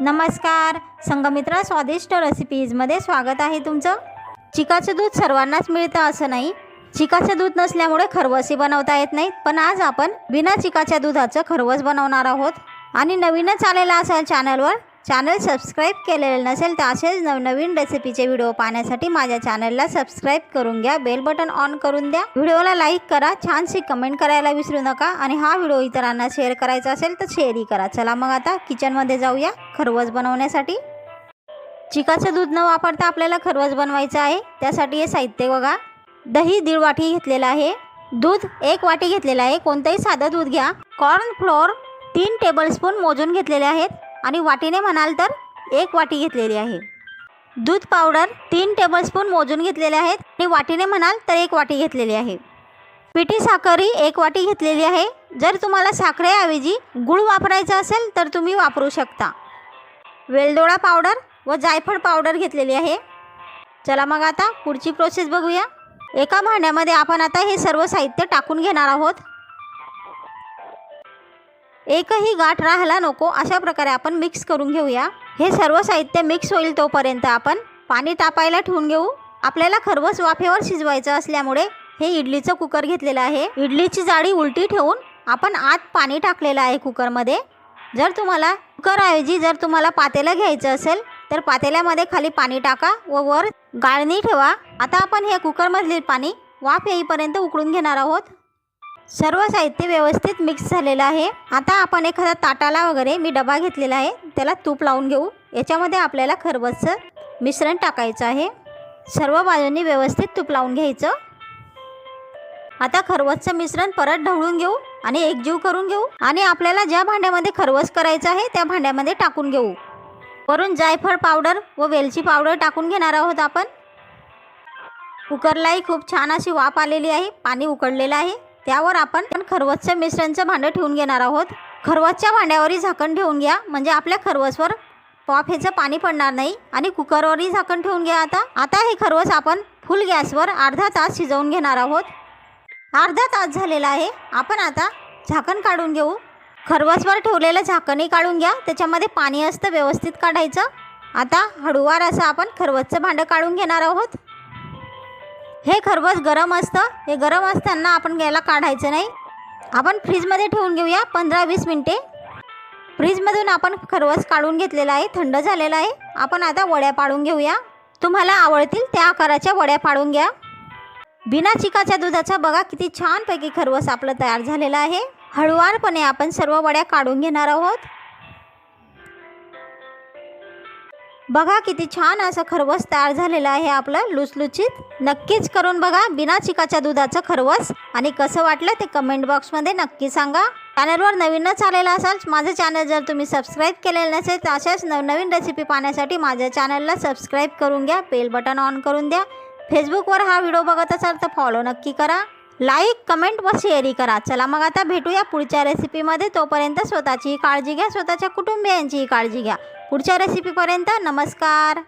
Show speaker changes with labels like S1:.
S1: नमस्कार. संगमित्रा स्वादिष्ट रेसिपीजमध्ये स्वागत आहे तुमचं. चिकाचं दूध सर्वांनाच मिळतं असं नाही. चिकाचं दूध नसल्यामुळे खरवसी बनवता येत नाहीत. पण आज आपण बिना चिकाच्या दुधाचं खरवस बनवणार आहोत. आणि नवीनच आलेला असाल चॅनलवर चॅनल सबस्क्राईब केलेलं नसेल तर असेच नवनवीन रेसिपीचे व्हिडिओ पाहण्यासाठी माझ्या चॅनलला सबस्क्राईब करून घ्या बेल बटन ऑन करून द्या. व्हिडिओला लाईक करा छानशी कमेंट करायला विसरू नका आणि हा व्हिडिओ इतरांना शेअर करायचा असेल तर शेअरही करा. चला मग आता किचनमध्ये जाऊया खरवस बनवण्यासाठी. चिकाचं दूध न वापरता आपल्याला खरवस बनवायचं आहे. त्यासाठी हे साहित्य बघा. दही दीड वाटी घेतलेलं आहे. दूध एक वाटी घेतलेलं आहे. कोणतंही साधं दूध घ्या. कॉर्न फ्लोअर तीन टेबलस्पून मोजून घेतलेले आहेत. आणि वाटीने म्हणाल तर एक वाटी घेतलेली आहे. दूध पावडर तीन टेबलस्पून मोजून घेतलेले आहेत आणि वाटीने म्हणाल तर एक वाटी घेतलेली आहे. पिठी साखरही एक वाटी घेतलेली आहे. जर तुम्हाला साखरेऐवजी गूळ वापरायचा असेल तर तुम्ही वापरू शकता. वेलदोडा पावडर व जायफळ पावडर घेतलेली आहे. चला मग आता पुढची प्रोसेस बघूया. एका भांड्यामध्ये आपण आता हे सर्व साहित्य टाकून घेणार आहोत. एकही गाठ राहायला नको अशा प्रकारे आपण मिक्स करून घेऊया. हे सर्व साहित्य मिक्स होईल तोपर्यंत आपण पाणी तापायला ठेवून घेऊ. आपल्याला खरवस वाफेवर शिजवायचं असल्यामुळे हे इडलीचं कुकर घेतलेलं आहे. इडलीची जाळी उलटी ठेवून आपण आत पाणी टाकलेलं आहे कुकरमध्ये जर तुम्हाला कुकरऐवजी जर तुम्हाला पातेलं घ्यायचं असेल तर पातेल्यामध्ये खाली पाणी टाका व वर गाळणी ठेवा. आता आपण हे कुकरमधले पाणी वाफ येईपर्यंत उकळून घेणार आहोत. सर्व साहित्य व्यवस्थित मिक्स झालेलं आहे. आता आपण एखाद्या ताटाला वगैरे मी डबा घेतलेला आहे. त्याला तूप लावून घेऊ. याच्यामध्ये आपल्याला खरबसचं मिश्रण टाकायचं आहे. सर्व बाजूंनी व्यवस्थित तूप लावून घ्यायचं. आता खरवसचं मिश्रण परत ढवळून घेऊ आणि एकजीव करून घेऊ. आणि आपल्याला ज्या भांड्यामध्ये खरवस करायचं आहे त्या भांड्यामध्ये टाकून घेऊ. वरून जायफळ पावडर व वेलची पावडर टाकून घेणार आहोत आपण. कुकरलाही खूप छान अशी वाफ आलेली आहे. पाणी उकडलेलं आहे. त्यावर आपण खरवसच्या मिश्रणचं भांडं ठेवून घेणार आहोत. खरवसच्या भांड्यावरही झाकण ठेवून घ्या. म्हणजे आपल्या खरवसवर वाफेचं पाणी पडणार नाही आणि कुकरवरही झाकण ठेवून घ्या आता. आता हे खरवस आपण फुल गॅसवर अर्धा तास शिजवून घेणार आहोत. अर्धा तास झालेला आहे. आपण आता झाकण काढून घेऊ. खरवसवर ठेवलेलं झाकणही काढून घ्या. त्याच्यामध्ये पाणी असतं व्यवस्थित काढायचं. आता हळूवार असं आपण खरवसचं भांडं काढून घेणार आहोत. हे खरबस गरम असतं. हे गरम असताना आपण याला काढायचं नाही. आपण फ्रीजमध्ये ठेवून घेऊया पंधरा वीस मिनटे. फ्रीजमधून आपण खरवस काढून घेतलेला आहे. थंड झालेला आहे. आपण आता वड्या पाडून घेऊया. तुम्हाला आवडतील त्या आकाराच्या वड्या पाडून घ्या. बिना चिकाच्या दुधाचा बघा किती छानपैकी खरवस आपलं तयार झालेलं आहे. हळुवारपणे आपण सर्व वड्या काढून घेणार आहोत. बघा किती छान असं खरवस तयार झालेलं आहे आपलं लुसलुचीत नक्कीच करून बघा बिना चिकाच्या दुधाचं खरवस. आणि कसं वाटलं ते कमेंट बॉक्समध्ये नक्की सांगा. चॅनलवर नवीनच आलेला असाल माझं चॅनल जर तुम्ही सबस्क्राईब केलेलं नसेल तर अशाच नवनवीन रेसिपी पाहण्यासाठी माझ्या चॅनलला सबस्क्राईब करून घ्या बेल बटन ऑन करून द्या. फेसबुकवर हा व्हिडिओ बघत असाल तर फॉलो नक्की करा. लाईक कमेंट व शेअरही करा. चला मग आता भेटूया पुढच्या रेसिपीमध्ये तोपर्यंत स्वतःचीही काळजी घ्या. स्वतःच्या कुटुंबियांचीही काळजी घ्या. पुढच्या रेसिपीपर्यंत नमस्कार.